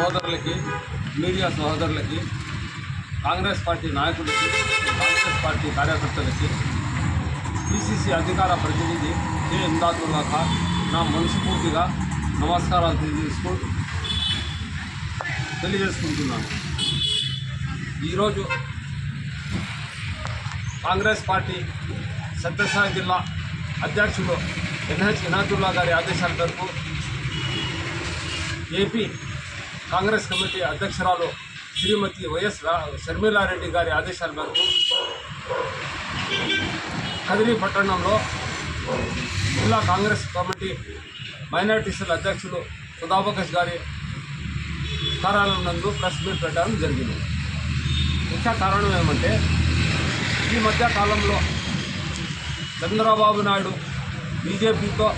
సోదరులకి మీడియా సోదరులకి కాంగ్రెస్ పార్టీ నాయకులకి కాంగ్రెస్ పార్టీ కార్యకర్తలకి పిసిసి అధికార ప్రతినిధి కె. ఇమ్దాదుల్లా ఖాన్ నా మనస్ఫూర్తిగా నమస్కారాలు తెలియజేసుకు తెలియజేసుకుంటున్నాను. ఈరోజు కాంగ్రెస్ పార్టీ సత్యసాయి జిల్లా అధ్యక్షులు ఎన్హెచ్ ఇనాతుల్లా గారి ఆదేశాల మేరకు ఏపీ కాంగ్రెస్ కమిటీ అధ్యక్షురాలు శ్రీమతి వైఎస్ షర్మిలారెడ్డి గారి ఆదేశాల మేరకు కదిరి పట్టణంలో జిల్లా కాంగ్రెస్ కమిటీ మైనార్టీసీల అధ్యక్షులు సుధాబకష్ గారి కార్యాలయం నందు ప్రెస్ మీట్ పెట్టడం జరిగింది. ముఖ్య కారణం ఏమంటే ఈ మధ్య కాలంలో చంద్రబాబు నాయుడు బీజేపీతో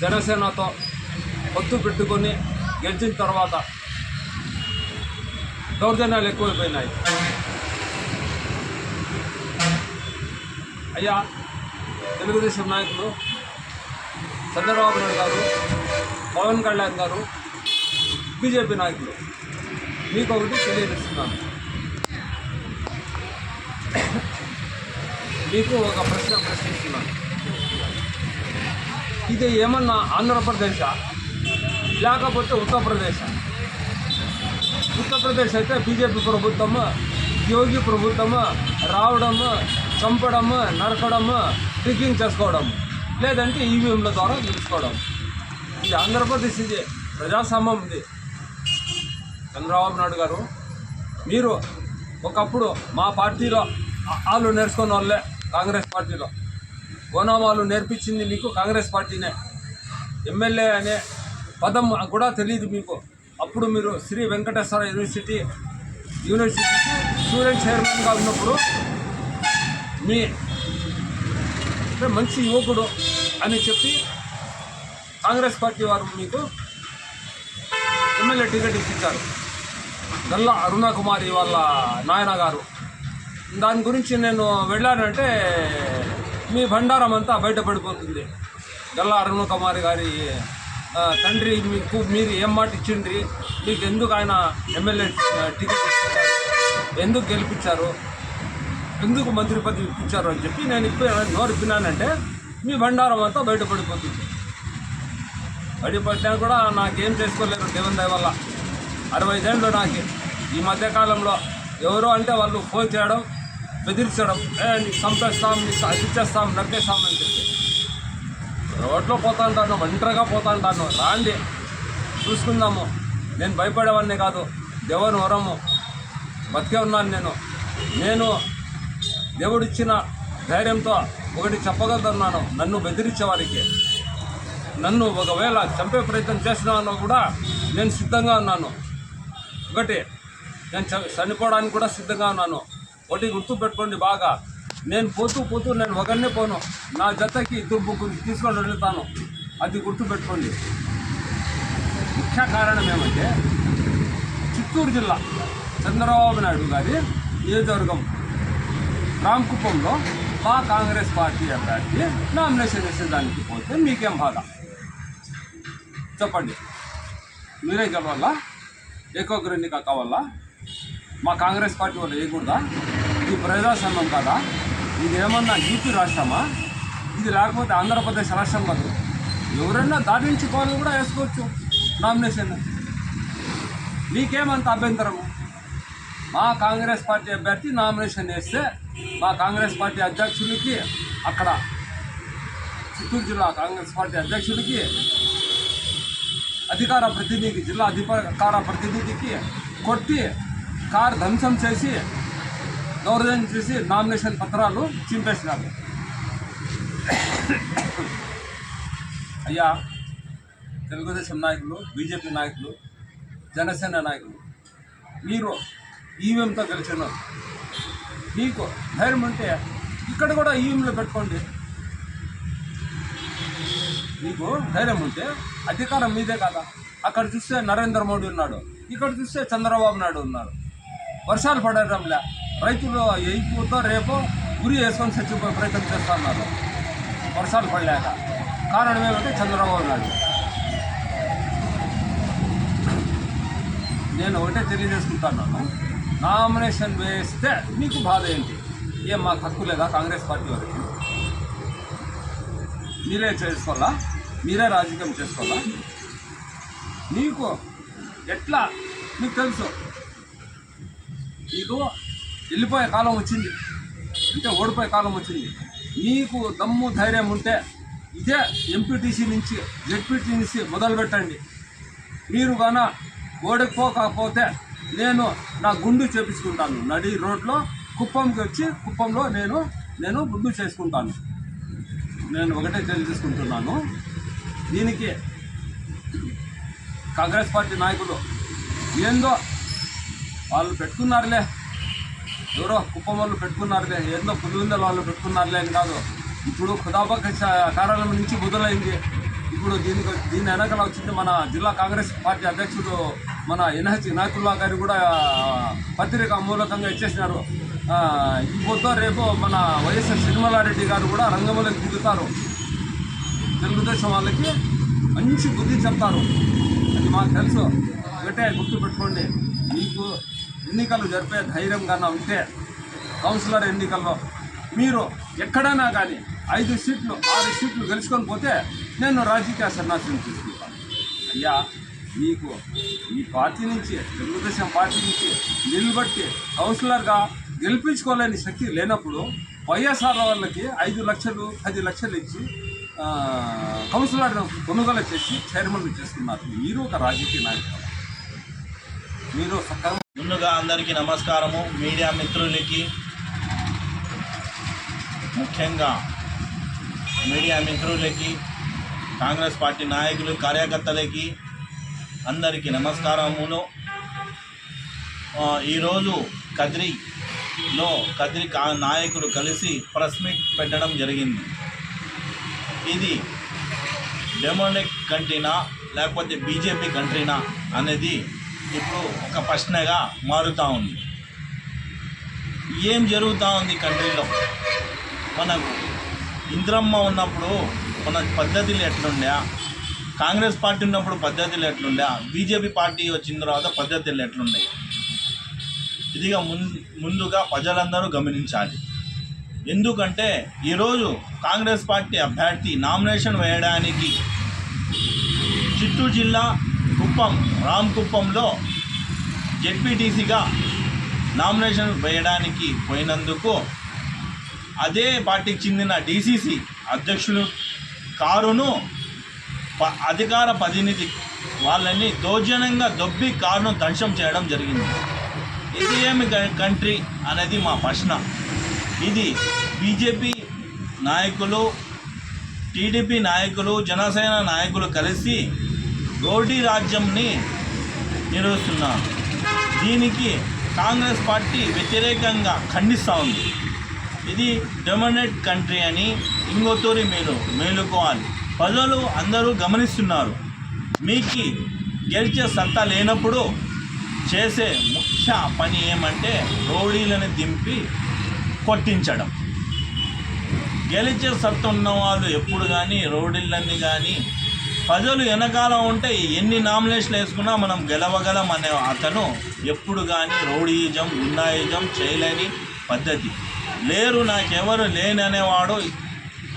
జనసేనతో పొత్తు పెట్టుకొని గెలిచిన తర్వాత దౌర్జన్యాలు ఎక్కువైపోయినాయి. అయ్యా తెలుగుదేశం నాయకులు చంద్రబాబు నాయుడు గారు పవన్ కళ్యాణ్ గారు బీజేపీ నాయకులు మీకు ఒకటి తెలియజేస్తున్నాను. మీకు ఒక ప్రశ్న ప్రశ్నిస్తున్నాను. ఇది ఏమన్నా ఆంధ్రప్రదేశా? లేకపోతే ఉత్తరప్రదేశ్. ఉత్తరప్రదేశ్ అయితే బీజేపీ ప్రభుత్వము యోగి ప్రభుత్వము రావడము చంపడము నరకడము టికింగ్ చేసుకోవడం లేదంటే ఈవీఎంల ద్వారా గెలుచుకోవడం ఇది ఆంధ్రప్రదేశ్ ఇది ప్రజాస్వామ్యం ఇది. చంద్రబాబు నాయుడు గారు మీరు ఒకప్పుడు మా పార్టీలో వాళ్ళు నేర్చుకున్న వాళ్ళే కాంగ్రెస్ పార్టీలో. ఓనామాలు నేర్పించింది మీకు కాంగ్రెస్ పార్టీనే. ఎమ్మెల్యే అనే పదం కూడా తెలియదు మీకు. అప్పుడు మీరు శ్రీ వెంకటేశ్వర యూనివర్సిటీ యూనివర్సిటీకి స్టూడెంట్ చైర్మన్గా ఉన్నప్పుడు మీ అంటే మంచి యువకుడు అని చెప్పి కాంగ్రెస్ పార్టీ వారు మీకు ఎమ్మెల్యే టికెట్ ఇప్పించారు. గల్లా అరుణ కుమారి వాళ్ళ నాయన గారు. దాని గురించి నేను వెళ్ళానంటే మీ భండారం అంతా బయటపడిపోతుంది గల్లా అరుణ కుమారి గారి తండ్రి మీకు మీరు ఏం మాట ఇచ్చిండ్రి? మీకు ఎందుకు ఆయన ఎమ్మెల్యే టికెట్ ఎందుకు గెలిపించారు? ఎందుకు మంత్రి పదవి ఇప్పించారు అని చెప్పి నేను ఇప్పుడు నోరు ఇప్పినానంటే మీ బండారం అంతా బయటపడిపోతుంది. పడిపడినా కూడా నాకేం చేసుకోలేరు దేవుని దయ వల్ల. అరవై ఐదేళ్ళు నాకు ఈ మధ్యకాలంలో ఎవరో అంటే వాళ్ళు ఫోన్ చేయడం బెదిరించడం ఏ నీకు చంపేస్తాం నీకు అది ఇచ్చేస్తాం నరికేస్తాం అని చెప్పి. రోడ్లో పోతా ఉంటాను ఒంటరిగా పోతా ఉంటాను రాండి చూసుకుందాము. నేను భయపడేవాడిని కాదు దేవుని వరము. బతికే ఉన్నాను నేను. నేను దేవుడిచ్చిన ధైర్యంతో ఒకటి చెప్పగలుగుతున్నాను. నన్ను బెదిరించే వారికి. నన్ను ఒకవేళ చంపే ప్రయత్నం చేసినానో కూడా నేను సిద్ధంగా ఉన్నాను. ఒకటి నేను చ- చనిపోవడానికి కూడా సిద్ధంగా ఉన్నాను. ఒకటి గుర్తు పెట్టుకోండి బాగా. నేను పోతూ పోతూ నేను ఒకరినే పోను. నా జతకి ఇద్దరు ముగ్గురు తీసుకొని వెళ్తాను. అది గుర్తు పెట్టుకోండి ముఖ్య కారణం ఏమంటే చిత్తూరు జిల్లా చంద్రబాబు నాయుడు గారి నియోజకవర్గం రామకుప్పంలో మా కాంగ్రెస్ పార్టీ అభ్యర్థి నామినేషన్ వేసేదానికి పోతే మీకేం బాధ? చెప్పండి. మీరే గెలవాలా? ఏకోగ్రెన్నిక కావాలా? మా కాంగ్రెస్ పార్టీ వాళ్ళు వేయకూడదా? ఇది ప్రజాస్వామ్యం కాదా? ఇది ఏమన్నా యూపీ రాష్ట్రమా? ఇది లేకపోతే ఆంధ్రప్రదేశ్ రాష్ట్రం కాదు. ఎవరైనా దాటించుకోవాలని కూడా వేసుకోవచ్చు. నామినేషన్. మీకేమంత అభ్యంతరము? మా కాంగ్రెస్ పార్టీ అభ్యర్థి నామినేషన్ వేస్తే మా కాంగ్రెస్ పార్టీ అధ్యక్షుడికి అక్కడ చిత్తూరు జిల్లా కాంగ్రెస్ పార్టీ అధ్యక్షుడికి అధికార ప్రతినిధికి జిల్లా అధికార ప్రతినిధికి కొట్టి కారు ధ్వంసం చేసి దౌర్జన్యం చేసి నామినేషన్ పత్రాలు చింపేసినారు. అయ్యా తెలుగుదేశం నాయకులు బీజేపీ నాయకులు జనసేన నాయకులు మీరు ఈవీఎంతో గెలిచినారు. మీకు ధైర్యం ఉంటే ఇక్కడ కూడా ఈవీఎంలో పెట్టుకోండి. మీకు ధైర్యం ఉంటే అధికారం మీదే కదా. అక్కడ చూస్తే నరేంద్ర మోడీ ఉన్నాడు ఇక్కడ చూస్తే చంద్రబాబు నాయుడు ఉన్నారు. వర్షాలు పడటంలే. రైతులు ఎయిపోతో రేపు గురి వేసుకొని చచ్చిపోయే ప్రయత్నం చేస్తున్నారు. వర్షాలు పడలేక. కారణం ఏమంటే చంద్రబాబు నాయుడు. నేను ఒకటే తెలియజేసుకుంటున్నాను నామినేషన్ వేస్తే మీకు బాధ ఏంటి? ఏం మాకు హక్కు లేదా? కాంగ్రెస్ పార్టీ వారికి మీరే చేసుకోవాలా? మీరే రాజకీయం చేసుకోవాలా? మీకు ఎట్లా? మీకు తెలుసు. మీకు వెళ్ళిపోయే కాలం వచ్చింది. అంటే ఓడిపోయే కాలం వచ్చింది. మీకు దమ్ము ధైర్యం ఉంటే ఇదే ఎంపీటీసీ నుంచి జెడ్పీటీ నుంచి మొదలు పెట్టండి. మీరు గాన ఓడిపోకపోతే నేను నా గుండు చేపించుకుంటాను. నడి రోడ్లో కుప్పంకి వచ్చి కుప్పంలో నేను నేను గుండు చేసుకుంటాను. నేను ఒకటే తెలియజేసుకుంటున్నాను దీనికి కాంగ్రెస్ పార్టీ నాయకులు ఏందో వాళ్ళు పెట్టుకున్నారులే. ఎవరో కుప్పం వాళ్ళు పెట్టుకున్నారులే ఏందో పులివెందల వాళ్ళు పెట్టుకున్నారులే అని కాదు. ఇప్పుడు ఖుదాబక్ కార్యాలయం నుంచి మొదలైంది. ఇప్పుడు దీనికి దీని వెనకాల వచ్చింది మన జిల్లా కాంగ్రెస్ పార్టీ అధ్యక్షుడు మన ఎన్హెచ్ ఇనాకుల్లా గారు కూడా పత్రిక మూలకంగా ఇచ్చేసినారు. ఆ, రేపు మన వైఎస్ఆర్ సినిమలారెడ్డి గారు కూడా రంగంలోకి దిగుతారు. తెలుగుదేశం వాళ్ళకి మంచి బుద్ధి చెప్తారు. అది మాకు తెలుసు. ఒకటే గుర్తుపెట్టుకోండి. మీకు ఎన్నికలు జరిపే ధైర్యం కన్నా ఉంటే కౌన్సిలర్ ఎన్నికల్లో మీరు ఎక్కడైనా కానీ ఐదు సీట్లు ఆరు సీట్లు గెలుచుకొని పోతే నేను రాజకీయ సన్యాసం తీసుకుంటాను. అయ్యా మీకు ఈ పార్టీ నుంచి తెలుగుదేశం పార్టీ నుంచి నిలబట్టి కౌన్సిలర్గా గెలిపించుకోలేని శక్తి లేనప్పుడు వైఎస్ఆర్ వాళ్ళకి ఐదు లక్షలు పది లక్షలు ఇచ్చి కౌన్సిలర్ కొనుగోలు చేసి చైర్మన్ చేసుకున్నారు. మీరు ఒక రాజకీయ నాయకులు మీరు సక్రమ ముందుగా అందరికీ నమస్కారము. మీడియా మిత్రులకి ముఖ్యంగా మీడియా మిత్రులకి కాంగ్రెస్ పార్టీ నాయకులు కార్యకర్తలకి అందరికీ నమస్కారములు. ఈరోజు కద్రిలో కద్రి కా నాయకులు కలిసి ప్రెస్ మీట్ పెట్టడం జరిగింది. ఇది డెమోనిక్ కంట్రీనా లేకపోతే బీజేపీ కంట్రీనా అనేది ఇప్పుడు ఒక ప్రశ్నగా మారుతూ ఉంది. ఏం జరుగుతూ ఉంది కంట్రీలో? మనకు ఇంద్రమ్మ ఉన్నప్పుడు మన పద్ధతులు ఎట్లుండే? కాంగ్రెస్ పార్టీ ఉన్నప్పుడు పద్ధతులు ఎట్లుండే? బీజేపీ పార్టీ వచ్చిన తర్వాత పద్ధతులు ఎట్లున్నాయి? ఇదిగా ముం ముందుగా ప్రజలందరూ గమనించాలి. ఎందుకంటే ఈరోజు కాంగ్రెస్ పార్టీ అభ్యర్థి నామినేషన్ వేయడానికి చిత్తూరు జిల్లా కుప్పం రామ్ కుప్పంలో జెడ్పీటీసీగా నామినేషన్ వేయడానికి పోయినందుకు అదే పార్టీకి చెందిన డీసీసీ అధ్యక్షులు కారును ప- అధికార ప్రతినిధి వాళ్ళని దౌర్జన్యంగా దొబ్బి కారును ధ్వంసం చేయడం జరిగింది. ఇది ఏమి కంట్రీ అనేది మా ప్రశ్న. ఇది బీజేపీ నాయకులు టీడీపీ నాయకులు జనసేన నాయకులు కలిసి గౌడీ రాజ్యంని నిర్వహిస్తున్నారు దీనికి కాంగ్రెస్ పార్టీ వ్యతిరేకంగా ఖండిస్తూ ఉంది. ఇది డొమినేట్ కంట్రీ అని ఇంకోతూరి మీరు మేలుకోవాలి. ప్రజలు అందరూ గమనిస్తున్నారు. మీకు గెలిచే సత్తా లేనప్పుడు చేసే ముఖ్య పని ఏమంటే రౌడీలను దింపి కొట్టించడం. గెలిచే సత్తా ఉన్న వాళ్ళు ఎప్పుడు కానీ రౌడీలన్నీ కానీ ప్రజలు వెనకాల ఉంటే ఎన్ని నామినేషన్లు వేసుకున్నా మనం గెలవగలం అనే అతను ఎప్పుడు కానీ రౌడీయిజం గుండాయిజం చేయలేని పద్ధతి. లేరు నాకెవరు లేని అనేవాడు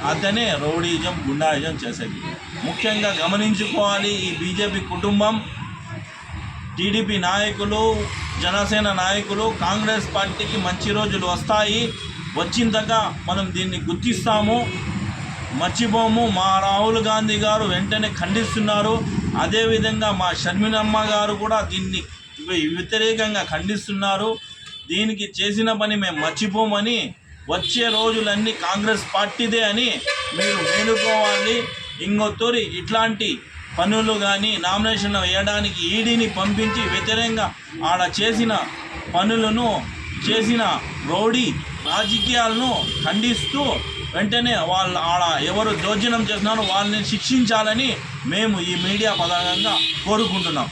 అతనే రౌడీయిజం గుండాయిజం చేసేది. ముఖ్యంగా గమనించుకోవాలి ఈ బీజేపీ కుటుంబం. టీడీపీ నాయకులు జనసేన నాయకులు కాంగ్రెస్ పార్టీకి మంచి రోజులు వస్తాయి. వచ్చిందాక మనం దీన్ని గుర్తిస్తాము. మర్చిపోము. మా రాహుల్ గాంధీ గారు వెంటనే ఖండిస్తున్నారు. అదేవిధంగా మా షర్మిలమ్మ గారు కూడా దీన్ని వ్యతిరేకంగా ఖండిస్తున్నారు. దీనికి చేసిన పని మేము మర్చిపోమని వచ్చే రోజులన్నీ కాంగ్రెస్ పార్టీదే అని మీరు మేలుకోవాలి. ఇంకొత్తూరి ఇట్లాంటి పనులు కానీ నామినేషన్ వేయడానికి ఈడీని పంపించి వ్యతిరేకంగా ఆడ చేసిన పనులను చేసిన రౌడీ రాజకీయాలను ఖండిస్తూ వెంటనే వాళ్ళు ఆడ ఎవరు దౌర్జన్యం చేస్తున్నారో వాళ్ళని శిక్షించాలని మేము ఈ మీడియా పదార్థంగా కోరుకుంటున్నాం.